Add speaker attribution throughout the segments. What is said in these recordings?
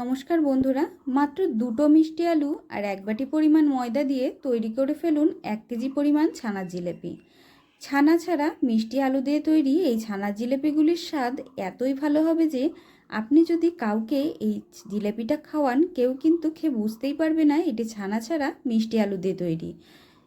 Speaker 1: নমস্কার বন্ধুরা, মাত্র দুটো মিষ্টি আলু আর এক বাটি পরিমাণ ময়দা দিয়ে তৈরি করে ফেলুন এক কেজি পরিমাণ ছানার জিলেপি। ছানা ছাড়া মিষ্টি আলু দিয়ে তৈরি এই ছানার জিলেপিগুলির স্বাদ এতই ভালো হবে যে আপনি যদি কাউকে এই জিলেপিটা খাওয়ান, কেউ কিন্তু খেয়ে বুঝতেই পারবে না এটি ছানা ছাড়া মিষ্টি আলু দিয়ে তৈরি।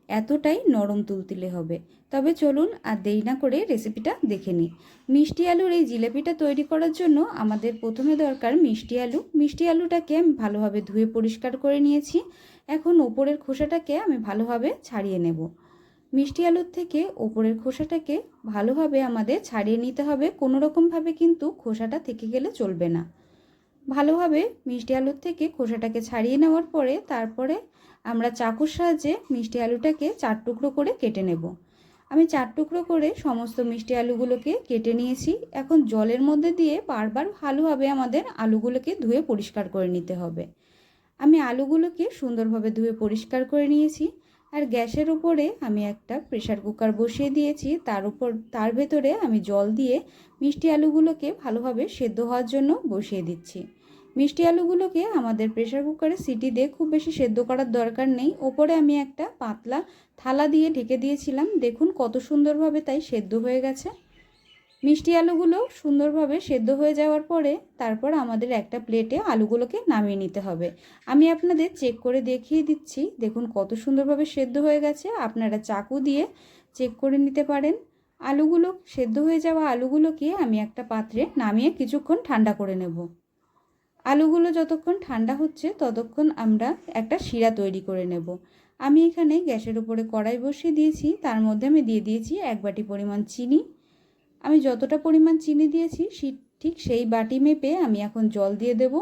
Speaker 1: এতটাই নরম তুলতুলে হবে। তবে চলুন আর দেরি না করে রেসিপিটা দেখে নিই। মিষ্টি আলুর এই জিলেপিটা তৈরি করার জন্য আমাদের প্রথমে দরকার মিষ্টি আলু। মিষ্টি আলুটাকে আমি ভালোভাবে ধুয়ে পরিষ্কার করে নিয়েছি। এখন ওপরের খোসাটাকে আমি ভালোভাবে ছাড়িয়ে নেব। মিষ্টি আলুর থেকে ওপরের খোসাটাকে ভালোভাবে আমাদের ছাড়িয়ে নিতে হবে। কোনো রকমভাবে কিন্তু খোসাটা থেকে গেলে চলবে না। ভালোভাবে মিষ্টি আলুর থেকে খোসাটাকে ছাড়িয়ে নেওয়ার পরে তারপরে আমরা চাকুর সাহায্যে মিষ্টি আলুটাকে চার টুকরো করে কেটে নেব। আমি চার টুকরো করে সমস্ত মিষ্টি আলুগুলোকে কেটে নিয়েছি। এখন জলের মধ্যে দিয়ে বারবার ভালোভাবে আমাদের আলুগুলোকে ধুয়ে পরিষ্কার করে নিতে হবে। আমি আলুগুলোকে সুন্দরভাবে ধুয়ে পরিষ্কার করে নিয়েছি আর গ্যাসের উপরে আমি একটা প্রেশার কুকার বসিয়ে দিয়েছি। তার উপর, তার ভেতরে আমি জল দিয়ে মিষ্টি আলুগুলোকে ভালোভাবে সেদ্ধ হওয়ার জন্য বসিয়ে দিচ্ছি। মিষ্টি আলুগুলোকে আমাদের প্রেশার কুকারে সিটি দিয়ে খুব বেশি সেদ্ধ করার দরকার নেই। ওপরে আমি একটা পাতলা থালা দিয়ে ঢেকে দিয়েছিলাম। দেখুন কত সুন্দরভাবে তাই সেদ্ধ হয়ে গেছে। মিষ্টি আলুগুলো সুন্দরভাবে সেদ্ধ হয়ে যাওয়ার পরে তারপর আমাদের একটা প্লেটে আলুগুলোকে নামিয়ে নিতে হবে। আমি আপনাদের চেক করে দেখিয়ে দিচ্ছি। দেখুন কত সুন্দরভাবে সেদ্ধ হয়ে গেছে। আপনারা চাকু দিয়ে চেক করে নিতে পারেন। আলুগুলো, সেদ্ধ হয়ে যাওয়া আলুগুলোকে আমি একটা পাত্রে নামিয়ে কিছুক্ষণ ঠান্ডা করে নেব। আলুগুলো যতক্ষণ ঠান্ডা হচ্ছে, ততক্ষণ আমরা একটা শিরা তৈরি করে নেব। আমি এখানে গ্যাসের উপরে কড়াই বসিয়ে দিয়েছি, তার মধ্যে আমি দিয়ে দিয়েছি এক বাটি পরিমাণ চিনি। আমি যতটা পরিমাণ চিনি দিয়েছি ঠিক সেই বাটি মেপে আমি এখন জল দিয়ে দেব।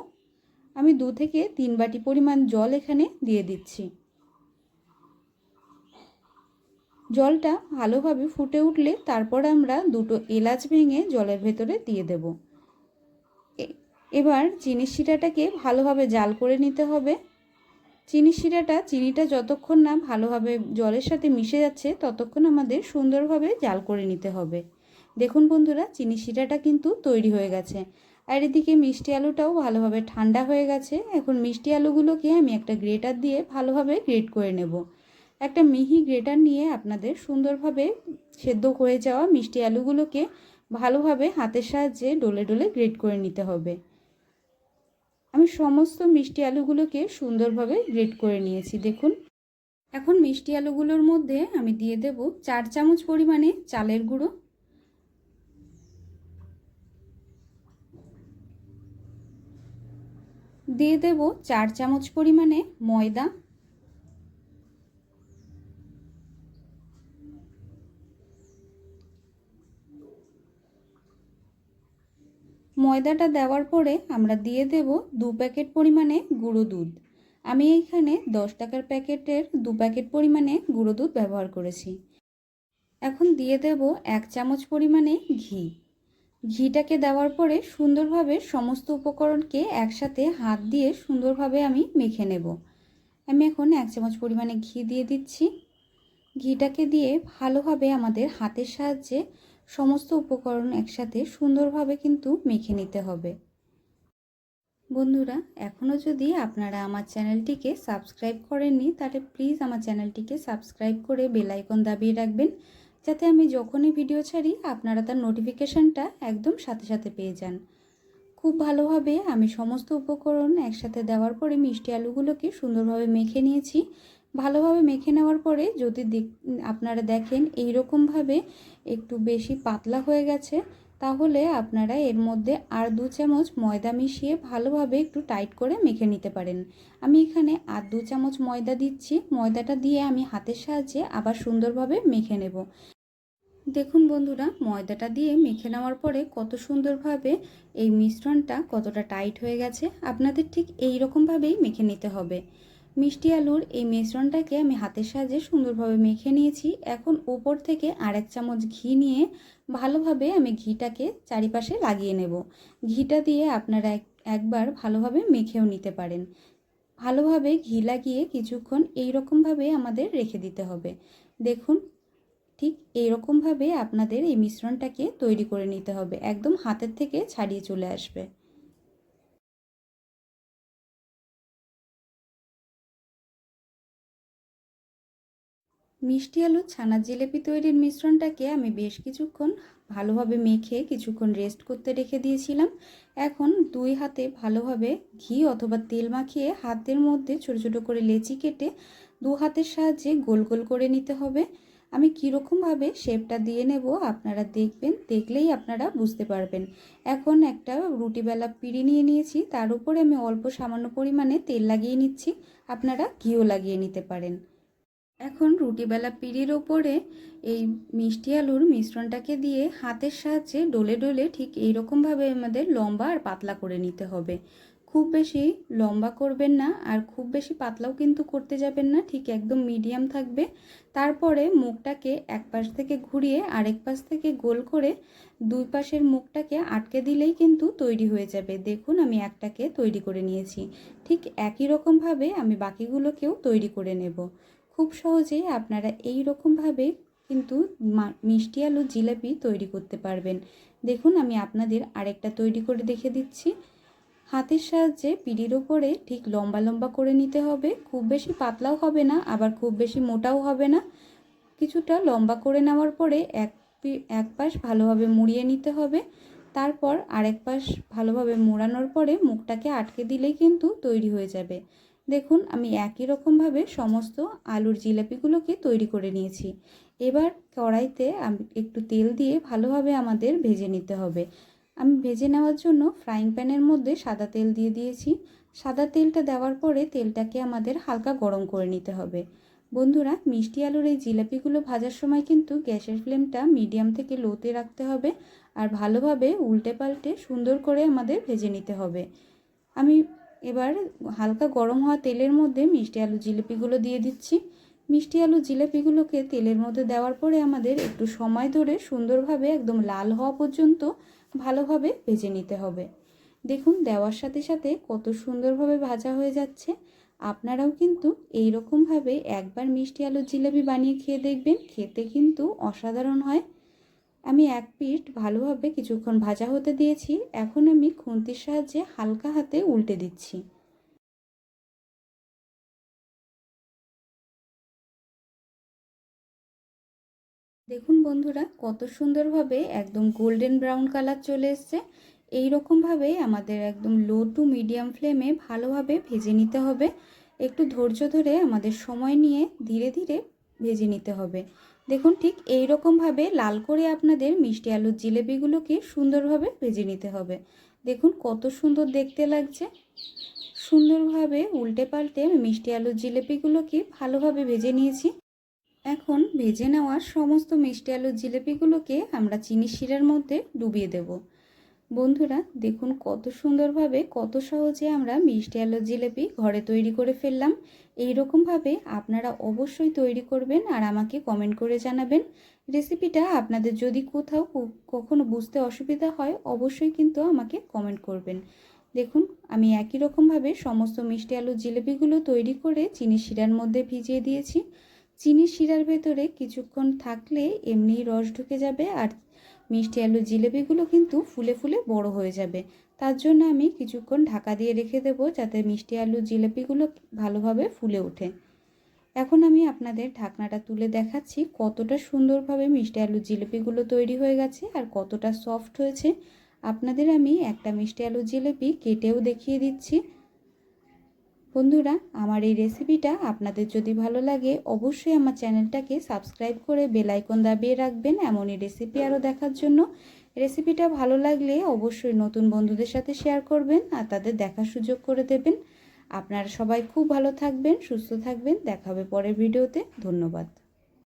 Speaker 1: আমি দু থেকে তিন বাটি পরিমাণ জল এখানে দিয়ে দিচ্ছি। জলটা ভালোভাবে ফুটে উঠলে তারপর আমরা দুটো এলাচ ভেঙে জলের ভেতরে দিয়ে দেবো। এবার চিনির শিরাটাকে ভালোভাবে জাল করে নিতে হবে। চিনির শিরাটা, চিনিটা যতক্ষণ না ভালোভাবে জলের সাথে মিশে যাচ্ছে, ততক্ষণ আমাদের সুন্দরভাবে জাল করে নিতে হবে। দেখুন বন্ধুরা চিনি শিরাটা কিন্তু তৈরি হয়ে গেছে। আর এদিকে মিষ্টি আলুটাও ভালোভাবে ঠান্ডা হয়ে গেছে। এখন মিষ্টি আলুগুলোকে আমি একটা গ্রেটার দিয়ে ভালোভাবে গ্রেট করে নেব। একটা মিহি গ্রেটার নিয়ে আপনাদের সুন্দরভাবে সেদ্ধ হয়ে যাওয়া মিষ্টি আলুগুলোকে ভালোভাবে হাতের সাহায্যে ডলে ডলে গ্রেট করে নিতে হবে। আমি সমস্ত মিষ্টি আলুগুলোকে সুন্দরভাবে গ্রেট করে নিয়েছি, দেখুন। এখন মিষ্টি আলুগুলোর মধ্যে আমি দিয়ে দেব চার চামচ পরিমাণে চালের গুঁড়ো। দিয়ে দেব চার চামচ পরিমাণে ময়দা। ময়দাটা দেওয়ার পরে আমরা দিয়ে দেব দু প্যাকেট পরিমাণে গুঁড়ো দুধ। আমি এইখানে দশ টাকার প্যাকেটের দু প্যাকেট পরিমাণে গুঁড়ো দুধ ব্যবহার করেছি। এখন দিয়ে দেব এক চামচ পরিমাণে ঘি। ঘিটাকে দেওয়ার পরে সুন্দরভাবে সমস্ত উপকরণকে একসাথে হাত দিয়ে সুন্দরভাবে আমি মেখে নেব। আমি এখন এক চামচ পরিমাণে ঘি দিয়ে দিচ্ছি। ঘিটাকে দিয়ে ভালোভাবে আমাদের হাতের সাহায্যে সমস্ত উপকরণ একসাথে সুন্দরভাবে কিন্তু মেখে নিতে হবে। বন্ধুরা এখনও যদি আপনারা আমার চ্যানেলটিকে সাবস্ক্রাইব করেননি, তাহলে প্লিজ আমার চ্যানেলটিকে সাবস্ক্রাইব করে বেলাইকন দাবিয়ে রাখবেন, যাতে আমি যখনই ভিডিও ছাড়ি, আপনারা তার নোটিফিকেশানটা একদম সাথে সাথে পেয়ে যান। খুব ভালোভাবে আমি সমস্ত উপকরণ একসাথে দেওয়ার পরে মিষ্টি আলুগুলোকে সুন্দরভাবে মেখে নিয়েছি। ভালোভাবে মেখে নেওয়ার পরে যদি আপনারা দেখেন এই রকমভাবে একটু বেশি পাতলা হয়ে গেছে, তাহলে আপনারা এর মধ্যে আর দু চামচ ময়দা মিশিয়ে ভালোভাবে একটু টাইট করে মেখে নিতে পারেন। আমি এখানে আর দু চামচ ময়দা দিচ্ছি। ময়দাটা দিয়ে আমি হাতের সাহায্যে আবার সুন্দরভাবে মেখে নেব। দেখুন বন্ধুরা, ময়দাটা দিয়ে মেখে নেওয়ার পরে কত সুন্দরভাবে এই মিশ্রণটা কতটা টাইট হয়ে গেছে। আপনাদের ঠিক এই রকমভাবেই মেখে নিতে হবে। মিষ্টি আলুর এই মিশ্রণটাকে আমি হাতের সাহায্যে সুন্দরভাবে মেখে নিয়েছি। এখন উপর থেকে আর এক চামচ ঘি নিয়ে ভালোভাবে আমি ঘিটাকে চারিপাশে লাগিয়ে নেব। ঘিটা দিয়ে আপনারা একবার ভালোভাবে মেখেও নিতে পারেন। ভালোভাবে ঘি লাগিয়ে কিছুক্ষণ এই রকমভাবে আমাদের রেখে দিতে হবে। দেখুন, ঠিক এইরকমভাবে আপনাদের এই মিশ্রণটাকে তৈরি করে নিতে হবে। একদম হাতের থেকে ছাড়িয়ে চলে আসবে। মিষ্টি আলু ছানার জিলেপি তৈরির মিশ্রণটাকে আমি বেশ কিছুক্ষণ ভালোভাবে মেখে কিছুক্ষণ রেস্ট করতে রেখে দিয়েছিলাম। এখন দুই হাতে ভালোভাবে ঘি অথবা তেল মাখিয়ে হাতের মধ্যে ছোট ছোট করে লেচি কেটে দু হাতের সাহায্যে গোল গোল করে নিতে হবে। আমি কীরকমভাবে শেপটা দিয়ে নেব আপনারা দেখবেন, দেখলেই আপনারা বুঝতে পারবেন। এখন একটা রুটিবেলা পিড়ি নিয়ে নিয়েছি, তার উপরে আমি অল্প সামান্য পরিমাণে তেল লাগিয়ে নিচ্ছি, আপনারা ঘিও লাগিয়ে নিতে পারেন। এখন রুটিবেলা পিড়ির ওপরে এই মিষ্টি আলুর মিশ্রণটাকে দিয়ে হাতের সাহায্যে ডলে ডলে ঠিক এইরকমভাবে আমাদের লম্বা আর পাতলা করে নিতে হবে। খুব বেশি লম্বা করবেন না আর খুব বেশি পাতলাও কিন্তু করতে যাবেন না, ঠিক একদম মিডিয়াম থাকবে। তারপরে মুখটাকে এক পাশ থেকে ঘুরিয়ে আরেক পাশ থেকে গোল করে দুই পাশের মুখটাকে আটকে দিলেই কিন্তু তৈরি হয়ে যাবে। দেখুন আমি একটাকে তৈরি করে নিয়েছি, ঠিক একই রকমভাবে আমি বাকিগুলোকেও তৈরি করে নেব। খুব সহজেই আপনারা এই রকমভাবে কিন্তু মিষ্টি আলু জিলাপি তৈরি করতে পারবেন। দেখুন, আমি আপনাদের আরেকটা তৈরি করে দেখে দিচ্ছি। হাতের সাহায্যে পিড়ির ওপরে ঠিক লম্বা লম্বা করে নিতে হবে। খুব বেশি পাতলাও হবে না, আবার খুব বেশি মোটাও হবে না। কিছুটা লম্বা করে নেওয়ার পরে এক এক পাশ ভালোভাবে মুড়িয়ে নিতে হবে। তারপর আরেক পাশ ভালোভাবে মোড়ানোর পরে মুখটাকে আটকে দিলেই কিন্তু তৈরি হয়ে যাবে। দেখুন, আমি একই রকমভাবে সমস্ত আলুর জিলাপিগুলোকে তৈরি করে নিয়েছি। এবার কড়াইতে আমি, একটু তেল দিয়ে ভালোভাবে আমাদের ভেজে নিতে হবে। আমি ভেজে নেওয়ার জন্য ফ্রাইং প্যানের মধ্যে সাদা তেল দিয়ে দিয়েছি। সাদা তেলটা দেওয়ার পরে তেলটাকে আমাদের হালকা গরম করে নিতে হবে। বন্ধুরা, মিষ্টি আলুর এই জিলাপিগুলো ভাজার সময় কিন্তু গ্যাসের ফ্লেমটা মিডিয়াম থেকে লোতে রাখতে হবে আর ভালোভাবে উল্টে পাল্টে সুন্দর করে আমাদের ভেজে নিতে হবে। আমি এবার হালকা গরম হওয়া তেলের মধ্যে মিষ্টি আলু জিলিপিগুলো দিয়ে দিচ্ছি। মিষ্টি আলু জিলিপিগুলোকে তেলের মধ্যে দেওয়ার পরে আমাদের একটু সময় ধরে সুন্দরভাবে একদম লাল হওয়া পর্যন্ত ভালোভাবে ভেজে নিতে হবে। দেখুন, দেওয়ার সাথে সাথে কত সুন্দরভাবে ভাজা হয়ে যাচ্ছে। আপনারাও কিন্তু এই রকমভাবে একবার মিষ্টি আলুর জিলেপি বানিয়ে খেয়ে দেখবেন। খেতে কিন্তু অসাধারণ হয়। আমি এক পিঠ ভালোভাবে কিছুক্ষণ ভাজা হতে দিয়েছি। এখন আমি খুন্তির সাহায্যে হালকা হাতে উল্টে দিচ্ছি। দেখুন বন্ধুরা, কত সুন্দরভাবে একদম গোল্ডেন ব্রাউন কালার চলে এসছে। এই রকমভাবে আমাদের একদম লো টু মিডিয়াম ফ্লেমে ভালোভাবে ভেজে নিতে হবে। একটু ধৈর্য ধরে আমাদের সময় নিয়ে ধীরে ধীরে ভেজে নিতে হবে। দেখুন, ঠিক এই রকমভাবে লাল করে আপনাদের মিষ্টি আলুর জিলেপিগুলোকে সুন্দরভাবে ভেজে নিতে হবে। দেখুন, কত সুন্দর দেখতে লাগছে। সুন্দরভাবে উল্টে পাল্টে আমি মিষ্টি আলুর জিলেপিগুলোকে ভালোভাবে ভেজে নিয়েছি। এখন ভেজে নেওয়া সমস্ত মিষ্টি আলুর জিলেপিগুলোকে আমরা চিনি শিরার মধ্যে ডুবিয়ে দেব। বন্ধুরা, দেখুন কত সুন্দরভাবে, কত সহজে আমরা মিষ্টি আলুর জিলেপি ঘরে তৈরি করে ফেললাম। এই রকমভাবে আপনারা অবশ্যই তৈরি করবেন আর আমাকে কমেন্ট করে জানাবেন। রেসিপিটা আপনাদের যদি কোথাও কখনো বুঝতে অসুবিধা হয়, অবশ্যই কিন্তু আমাকে কমেন্ট করবেন। দেখুন, আমি একই রকমভাবে সমস্ত মিষ্টি আলুর জিলেপিগুলো তৈরি করে চিনি শিরার মধ্যে ভিজিয়ে দিয়েছি। চিনি শিরার ভেতরে কিছুক্ষণ থাকলে এমনি রস ঢুকে যাবে আর মিষ্টি আলু জিলেপিগুলো কিন্তু ফুলে ফুলে বড় হয়ে যাবে। তার জন্য আমি কিছুক্ষণ ঢাকা দিয়ে রেখে দেব যাতে মিষ্টি আলু জিলেপিগুলো ভালোভাবে ফুলে ওঠে। এখন আমি আপনাদের ঢাকনাটা তুলে দেখাচ্ছি কতটা সুন্দরভাবে মিষ্টি আলু জিলেপিগুলো তৈরি হয়ে গেছে আর কতটা সফট হয়েছে। আপনাদের আমি একটা মিষ্টি আলু জিলেপি কেটেও দেখিয়ে দিচ্ছি। বন্ধুরা, আমার এই রেসিপিটা আপনাদের যদি ভালো লাগে, অবশ্যই আমার চ্যানেলটাকে সাবস্ক্রাইব করে বেলাইকন দাবিয়ে রাখবেন এমনই রেসিপি আরও দেখার জন্য। রেসিপিটা ভালো লাগলে অবশ্যই নতুন বন্ধুদের সাথে শেয়ার করবেন আর তাদের দেখার সুযোগ করে দেবেন। আপনারা সবাই খুব ভালো থাকবেন, সুস্থ থাকবেন। দেখাবে পরের ভিডিওতে ধন্যবাদ।